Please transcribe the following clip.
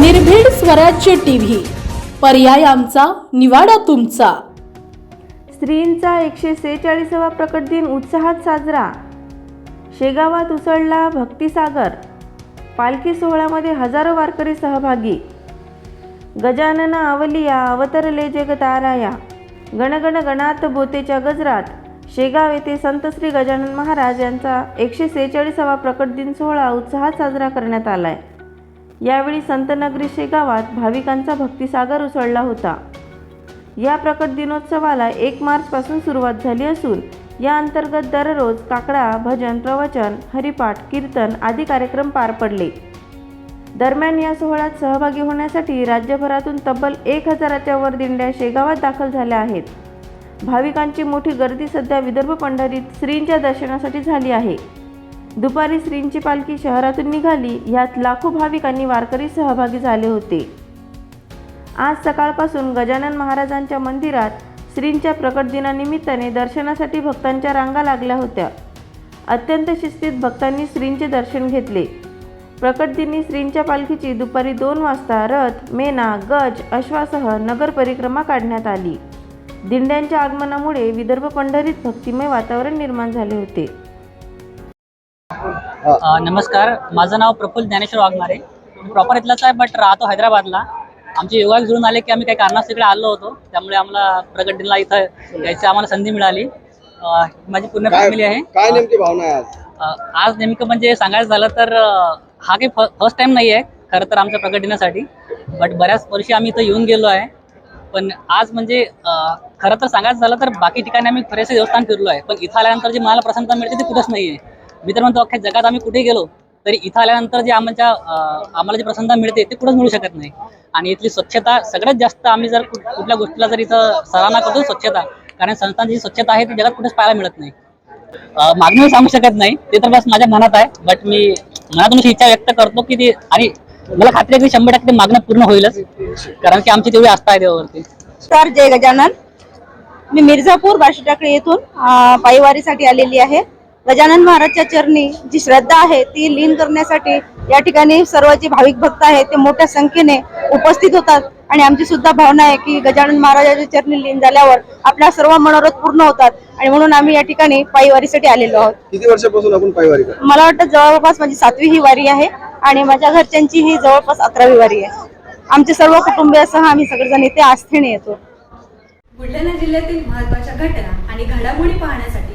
निर्भीड स्वराज्य टीव्ही. पर्याय आमचा निवाडा तुमचा. स्त्रींचा एकशे सेहेचाळीसावा प्रकट दिन उत्साहात साजरा. शेगावात उसळला भक्तिसागर. पालखी सोहळ्यामध्ये हजारो वारकरी सहभागी. गजानन आवलिया अवतरले जगताराया. गणगण गणात बोतेच्या गजरात. शेगाव येथे संत श्री गजानन महाराज यांचा एकशे सेहेचाळीसावा प्रकट दिन सोहळा उत्साहात साजरा करण्यात आला आहे यावेळी संतनगरी शेगावात भाविकांचा भक्तिसागर उसळला होता. या प्रकट दिनोत्सवाला एक मार्चपासून सुरुवात झाली असून या अंतर्गत दररोज काकडा भजन प्रवचन हरिपाठ कीर्तन आदी कार्यक्रम पार पडले. दरम्यान या सोहळ्यात सहभागी होण्यासाठी राज्यभरातून तब्बल एक हजाराच्या वर दिंड्या शेगावात दाखल झाल्या आहेत. भाविकांची मोठी गर्दी सध्या विदर्भ पंढरीत श्रींच्या दर्शनासाठी झाली आहे. दुपारी श्रींची पालखी शहरातून निघाली. यात लाखो भाविक आणि वारकरी सहभागी झाले होते. आज सकाळपासून गजानन महाराजांच्या मंदिरात श्रींच्या प्रकट दिनानिमित्ताने दर्शनासाठी भक्तांच्या रांगा लागल्या होत्या. अत्यंत शिस्तीत भक्तांनी श्रींचे दर्शन घेतले. प्रकट दिनी श्रींच्या पालखीची दुपारी दोन वाजता रथ मेना गज अश्वासह नगर परिक्रमा काढण्यात आली. दिंड्यांच्या आगमनामुळे विदर्भ पंढरीत भक्तिमय वातावरण निर्माण झाले होते. नमस्कार. माझं नाव प्रफुल्ल ज्ञानेश्वर वाघमारे. मी प्रॉपर इथलाच आहे बट राहतो हैदराबादला. आमचे योगा जुळून आले की आम्ही काही कारणास्तव इकडे आलो होतो. त्यामुळे आम्हाला प्रगतीला इथं यायची आम्हाला संधी मिळाली. माझी पूर्ण फॅमिली आहे. काय नेमकी भावना आहे आज? आज नेमकं म्हणजे सांगायचं झालं तर हा काही फर्स्ट टाइम नाही आहे खरं तर आमच्या प्रकट दिनासाठी बट बऱ्याच वर्षी आम्ही इथं येऊन गेलो आहे. पण आज म्हणजे खरं तर सांगायचं झालं तर बाकी ठिकाणी आम्ही बरेचसे देवस्थान फिरलो आहे. पण इथं आल्यानंतर जी मला प्रसन्नता मिळते ती कुठंच नाही आहे मी तर म्हणतो अख्ख्या जगात आम्ही कुठे गेलो तरी इथं आल्यानंतर जे आमच्या आम्हाला जी प्रसन्नता मिळते ते कुठंच मिळू शकत नाही. आणि इथली स्वच्छता सगळ्यात जास्त आम्ही जर कुठल्या गोष्टीला जर इथं सराहना करतो स्वच्छता कारण संस्थांची जी स्वच्छता आहे ती जगात कुठेच पाहायला मिळत नाही. मागणी सांगू शकत नाही ते तर बस माझ्या मनात आहे बट मी मनातून इच्छा व्यक्त करतो की ती आणि मला खात्री आहे की शंभर टक्के मागणं पूर्ण होईलच कारण की आमची तेवढी आस्था आहे देवावरती. सर जय गजानन. मी मिर्झापूर बाशीटाकडे येथून अं, पायवारीसाठी आलेली आहे. गजानन महाराजच्या चरणी जी श्रद्धा आहे ती लीन करण्यासाठी या ठिकाणी सर्व जे भाविक भक्त आहेत ते मोठ्या संख्येने उपस्थित होतात. आणि आमची सुद्धा भावना आहे की गजानन महाराजाच्या चरणी लीन झाल्यावर आपल्या सर्व मनोरथ पूर्ण होतात. आणि म्हणून आम्ही या ठिकाणी पायवारीसाठी आलेलो आहोत. किती वर्षापासून आपण पायवारी करतो? मला वाटतं जवळपास माझी सातवी ही वारी आहे आणि माझ्या घरच्यांची ही जवळपास अकरावी वारी आहे. आमचे सर्व कुटुंबियासह आम्ही सगळेजण इथे आस्थेने येतो. बुलढाणा जिल्ह्यातील महत्त्वाच्या घटना आणि घडामोडी पाहण्यासाठी